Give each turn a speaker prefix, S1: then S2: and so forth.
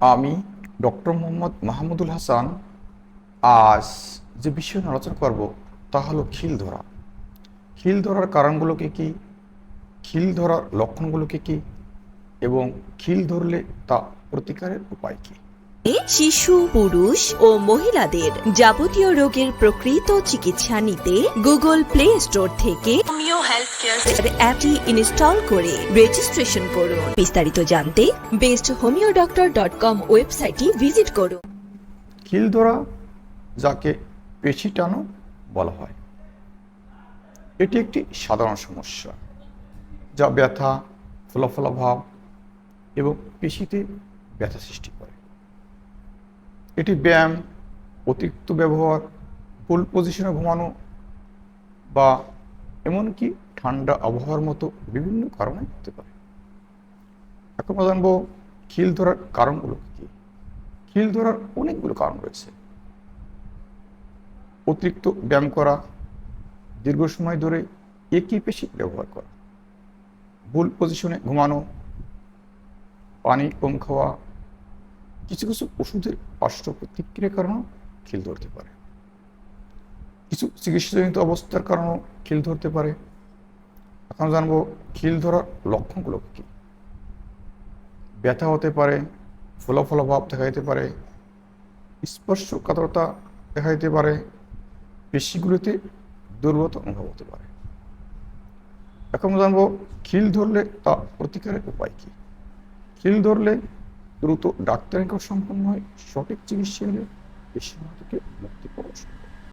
S1: আমি ডক্টর মোহাম্মদ মাহমুদুল হাসান আজ যে বিষয় নিয়ে আলোচনা করব, তা হলো খিল ধরা। খিল ধরার কারণগুলোকে কি? খিল ধরার লক্ষণগুলোকে কি? এবং খিল ধরলে তা প্রতিকারের উপায় কি?
S2: শিশু পুরুষ ও মহিলাদের যাবতীয় রোগের প্রকৃত চিকিৎসা নিতে গুগল প্লে স্টোর থেকে হোমিও হেলথ কেয়ার অ্যাপটি ইনস্টল করে রেজিস্ট্রেশন করুন। বিস্তারিত জানতে best homeo doctor dot com ওয়েবসাইটটি ভিজিট করুন।
S1: খিল ধরা যাকে পেশি টানো বলা হয় এটি একটি সাধারণ সমস্যা যা ব্যথা ফলাফলা ভাব এবং পেশিতে ব্যথা সৃষ্টি করে। এটি ব্যায়াম, অতিরিক্ত ব্যবহার ফুল পজিশনে ঘুমানো বা এমনকি ঠান্ডা আবহাওয়ার মতো বিভিন্ন কারণে হতে পারে। এখন জানব খিল ধরার কারণগুলো কী? খিল ধরার অনেকগুলো কারণ রয়েছে। অতিরিক্ত ব্যায়াম করা, দীর্ঘ সময় ধরে একই পেশি ব্যবহার করা ভুল পজিশনে ঘুমানো, পানি কম খাওয়া কিছু কিছু ওষুধের পার্শ্ব প্রতিক্রিয়ার কারণেও খিল ধরতে পারে। কিছু চিকিৎসাজনিত অবস্থার কারণেও খিল ধরতে পারে। এখন জানব খিল ধরার লক্ষণগুলো কী? ব্যথা হতে পারে ফোলা ভাব দেখা যেতে পারে স্পর্শকাতরতা দেখা যেতে পারে, পেশিগুলিতে দুর্বলতা অনুভব হতে পারে। এখন জানব খিল ধরলে তা প্রতিকারের উপায় কী? খিল ধরলে দ্রুত ডাক্তারের কাছে সম্পন্ন হয়। সঠিক চিকিৎসা হলে বেশি থেকে মুক্তি পাওয়া সম্ভব।